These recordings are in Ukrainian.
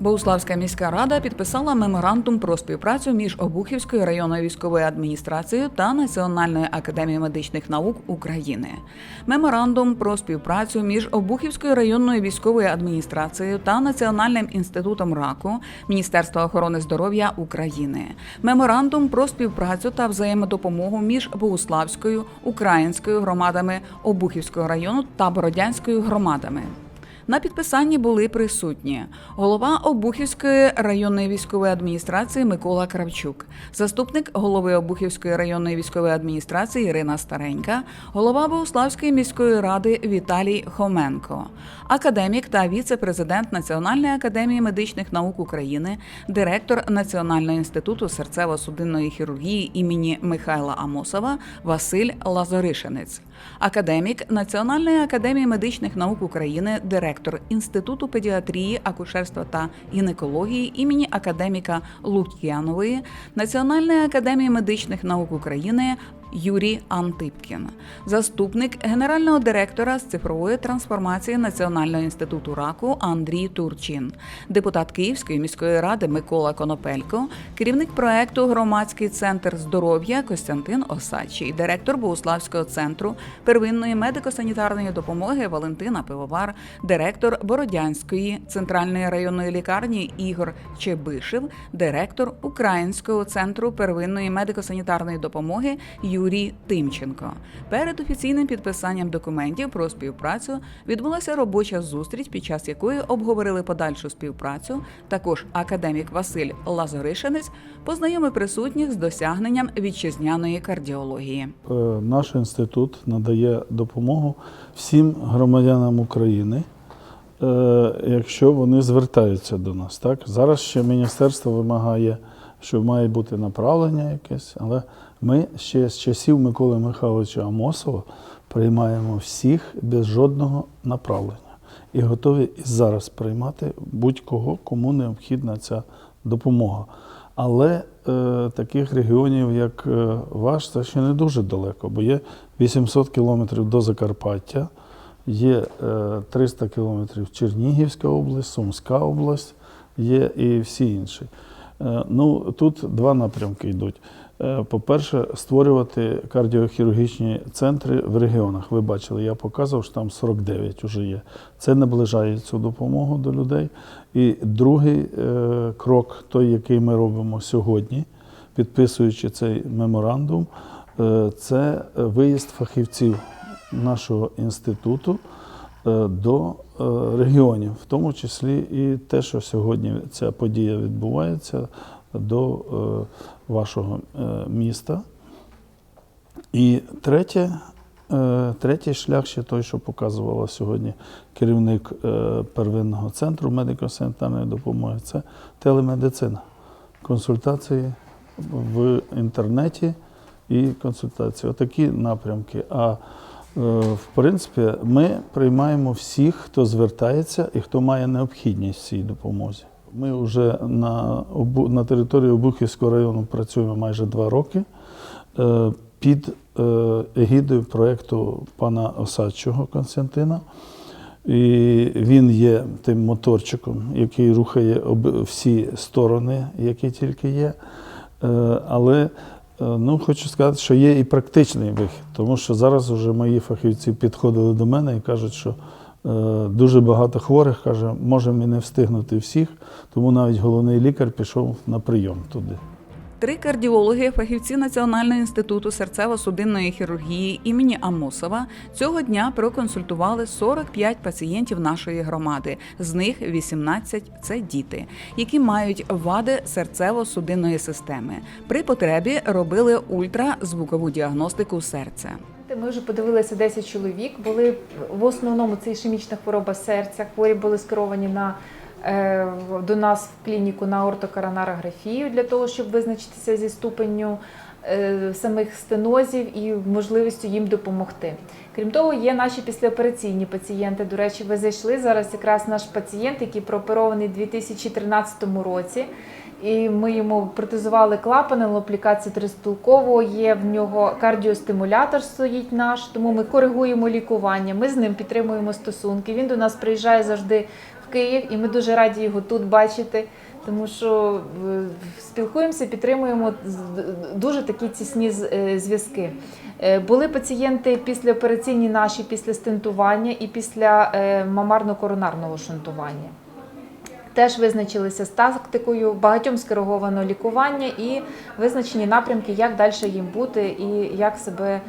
Богуславська міська рада підписала меморандум про співпрацю між Обухівською районною військовою адміністрацією та Національною академією медичних наук України. Меморандум про співпрацю між Обухівською районною військовою адміністрацією та Національним інститутом раку Міністерства охорони здоров'я України. Меморандум про співпрацю та взаємодопомогу між Богуславською, Українською громадами Обухівського району та Бородянською громадами. На підписанні були присутні голова Обухівської районної військової адміністрації Микола Кравчук, заступник голови Обухівської районної військової адміністрації Ірина Старенька, голова Богуславської міської ради Віталій Хоменко, академік та віце-президент Національної академії медичних наук України, директор Національного інституту серцево-судинної хірургії імені Михайла Амосова Василь Лазоришинець, академік Національної академії медичних наук України, директор Інституту педіатрії, акушерства та гінекології імені академіка Лук'янової, Національної академії медичних наук України. Юрій Антипкін, заступник генерального директора з цифрової трансформації Національного інституту раку Андрій Турчин, депутат Київської міської ради Микола Конопелько, керівник проекту Громадський центр здоров'я Костянтин Осадчий, директор Богуславського центру первинної медико-санітарної допомоги Валентина Пивовар, директор Бородянської центральної районної лікарні Ігор Чебишев, директор Українського центру первинної медико-санітарної допомоги Юрій Тимченко. Перед офіційним підписанням документів про співпрацю відбулася робоча зустріч, під час якої обговорили подальшу співпрацю. Також академік Василь Лазоришинець познайомив присутніх з досягненням вітчизняної кардіології. Е, Наш інститут надає допомогу всім громадянам України, е, якщо вони звертаються до нас. Так? Зараз ще міністерство вимагає, що має бути направлення якесь, але ми ще з часів Миколи Михайловича Амосова приймаємо всіх без жодного направлення і готові і зараз приймати будь-кого, кому необхідна ця допомога. Але е, таких регіонів, як е, ваш, це ще не дуже далеко, бо є 800 кілометрів до Закарпаття, є е, 300 кілометрів Чернігівська область, Сумська область, є і всі інші. Е, ну, тут два напрямки йдуть. Е, По-перше, створювати кардіохірургічні центри в регіонах. Ви бачили, я показував, що там 49 вже є. Це наближає цю допомогу до людей. І другий е, крок, той, який ми робимо сьогодні, підписуючи цей меморандум, це виїзд фахівців нашого інституту до регіонів, в тому числі і те, що сьогодні ця подія відбувається до е, вашого е, міста. І третє, е, третій шлях ще той, що показувала сьогодні керівник е, первинного центру медико-санітарної допомоги, це телемедицина. Консультації в інтернеті і консультації. Отакі напрямки. А е, в принципі, ми приймаємо всіх, хто звертається і хто має необхідність цій допомозі. Ми вже на, на території Обухівського району працюємо майже два роки е, під е, егідою проєкту пана Осадчого Константина. І він є тим моторчиком, який рухає всі сторони, які тільки є. Е, Але е, ну, хочу сказати, що є і практичний вихід, тому що зараз вже мої фахівці підходили до мене і кажуть, що е, дуже багато хворих каже, можемо і не встигнути всіх, тому навіть головний лікар пішов на прийом туди. Три кардіологи, фахівці Національного інституту серцево-судинної хірургії імені Амосова цього дня проконсультували 45 пацієнтів нашої громади. З них 18 – це діти, які мають вади серцево-судинної системи. При потребі робили ультразвукову діагностику серця. Ми вже подивилися 10 чоловік. Були в основному це ішемічна хвороба серця. Хворі були скеровані на до нас в клініку на ортокоронарографію для того, щоб визначитися зі ступенню е, самих стенозів і можливістю їм допомогти. Крім того, є наші післяопераційні пацієнти. До речі, ви зайшли зараз якраз наш пацієнт, який прооперований у 2013 році. І ми йому протезували клапани, аплікація тристулкового, є в нього кардіостимулятор стоїть наш, тому ми коригуємо лікування. Ми з ним підтримуємо стосунки. Він до нас приїжджає завжди Київ, і ми дуже раді його тут бачити. Тому що е, спілкуємося, підтримуємо дуже такі тісні е, зв'язки. Е, Були пацієнти післяопераційні наші після стентування і після мамарно-коронарного шунтування. Теж визначилися з тактикою, багатьом скеровано лікування і визначені напрямки, як далі їм бути і як себе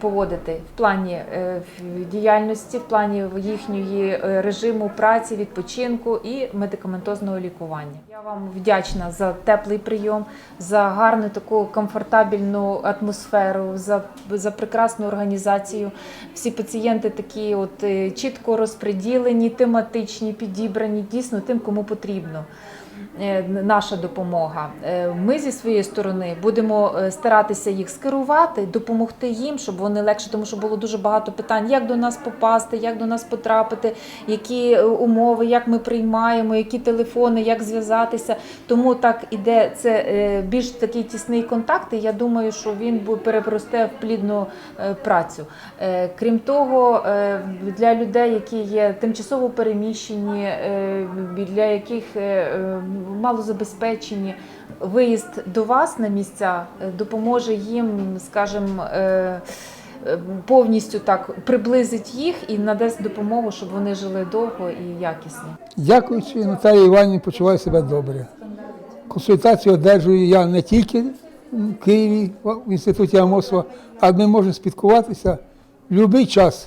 поводити в плані е, діяльності, в плані їхньої е, режиму праці, відпочинку і медикаментозного лікування. Я вам вдячна за теплий прийом, за гарну таку комфортабельну атмосферу, за, за прекрасну організацію. Всі пацієнти такі, от е, чітко розподілені, тематичні, підібрані, дійсно тим, кому потрібно. Е, Наша допомога. Е, Ми зі своєї сторони будемо е, старатися їх скерувати, допомогти їм, щоб вони легше, тому що було дуже багато питань, як до нас попасти, як до нас потрапити, які умови, як ми приймаємо, які телефони, як зв'язатися. Тому так іде це більш такий тісний контакт. І я думаю, що він переросте в плідну працю. Крім того, для людей, які є тимчасово переміщені, для яких малозабезпечені, виїзд до вас на місця е, допоможе їм, скажімо, е, е, повністю так приблизить їх і надасть допомогу, щоб вони жили довго і якісно. Дякуючи Наталії Іванівні, почуваю себе добре. Консультацію одержую я не тільки в Києві, в інституті Амосова, а ми можемо спілкуватися в будь-який час,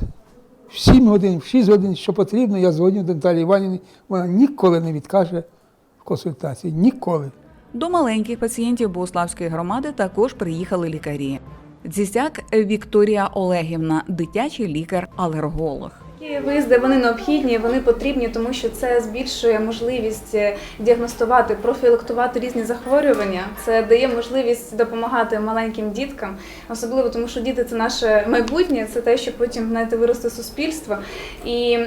в 7 годин, в 6 годин, що потрібно, я дзвоню до Наталії Іванівни, вона ніколи не відкаже консультації. Ніколи. До маленьких пацієнтів Богославської громади також приїхали лікарі. Дзісяк Вікторія Олегівна, дитячий лікар-алерголог. Такі виїзди вони необхідні, вони потрібні, тому що це збільшує можливість е, діагностувати, профілактувати різні захворювання. Це дає можливість допомагати маленьким діткам, особливо тому, що діти це наше майбутнє, це те, що потім знаєте, виросте суспільство. І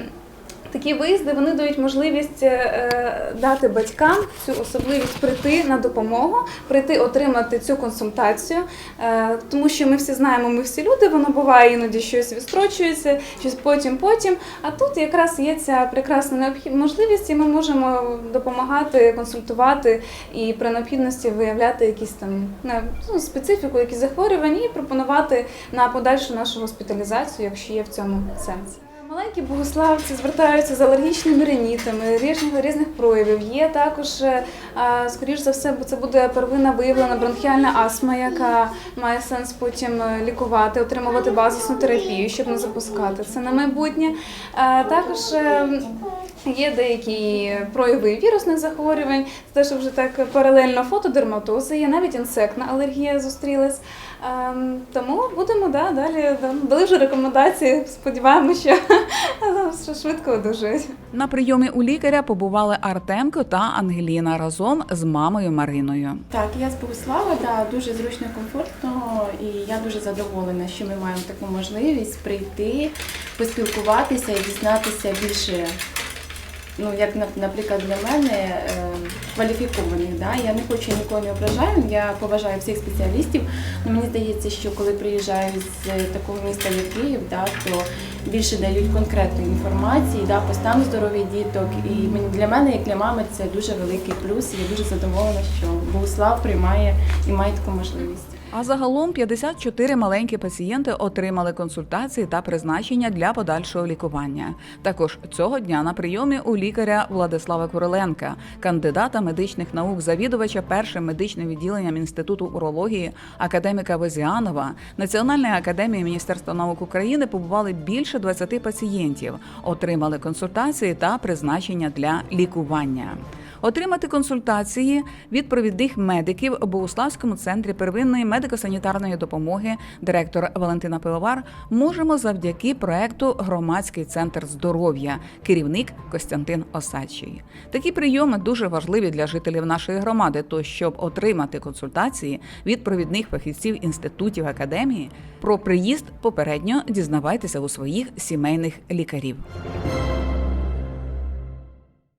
Такі виїзди вони дають можливість е, дати батькам цю особливість прийти на допомогу, прийти отримати цю консультацію, е, тому що ми всі знаємо, ми всі люди, воно буває іноді щось відстрочується, щось потім, потім. А тут якраз є ця прекрасна необхід... можливість, і ми можемо допомагати, консультувати і при необхідності виявляти якісь там ну, специфіку, якісь захворювання і пропонувати на подальшу нашу госпіталізацію, якщо є в цьому сенс. Маленькі богославці звертаються з алергічними ринітами, різних різних проявів. Є також, е, скоріш за все, це буде первинна виявлена бронхіальна астма, яка має сенс потім е, лікувати, отримувати базисну терапію, щоб не запускати це на майбутнє. Також е, є деякі прояви вірусних захворювань, це теж вже так паралельно фотодерматози, є навіть інсектна алергія зустрілась. Ем, Тому будемо да, далі да, дали вже рекомендації. Сподіваємося, що, що швидко одужують. На прийомі у лікаря побували Артемко та Ангеліна разом з мамою Мариною. Так, я з Богослава, да, дуже зручно, комфортно, і я дуже задоволена, що ми маємо таку можливість прийти, поспілкуватися і дізнатися більше. Ну, як на- наприклад, для мене е, кваліфікованих. Да? Я не хочу нікого не ображаю, я поважаю всіх спеціалістів. але мені здається, що коли приїжджаю з такого міста, як Київ, да, то більше дають конкретної інформації да, по стану здоров'я діток. І для мене, як для мами, це дуже великий плюс. Я дуже задоволена, що Богуслав приймає і має таку можливість. А загалом 54 маленькі пацієнти отримали консультації та призначення для подальшого лікування. Також цього дня на прийомі у лікаря Владислава Куриленка, кандидата медичних наук, завідувача першим медичним відділенням інституту урології академіка Везіанова, Національної академії Міністерства наук України побували більше 20 пацієнтів, отримали консультації та призначення для лікування. Отримати консультації від провідних медиків у Богуславському центрі первинної медико-санітарної допомоги директор Валентина Пивовар можемо завдяки проекту Громадський центр здоров'я, керівник Костянтин Осадчий. Такі прийоми дуже важливі для жителів нашої громади. То щоб отримати консультації від провідних фахівців інститутів академії, про приїзд попередньо дізнавайтеся у своїх сімейних лікарів.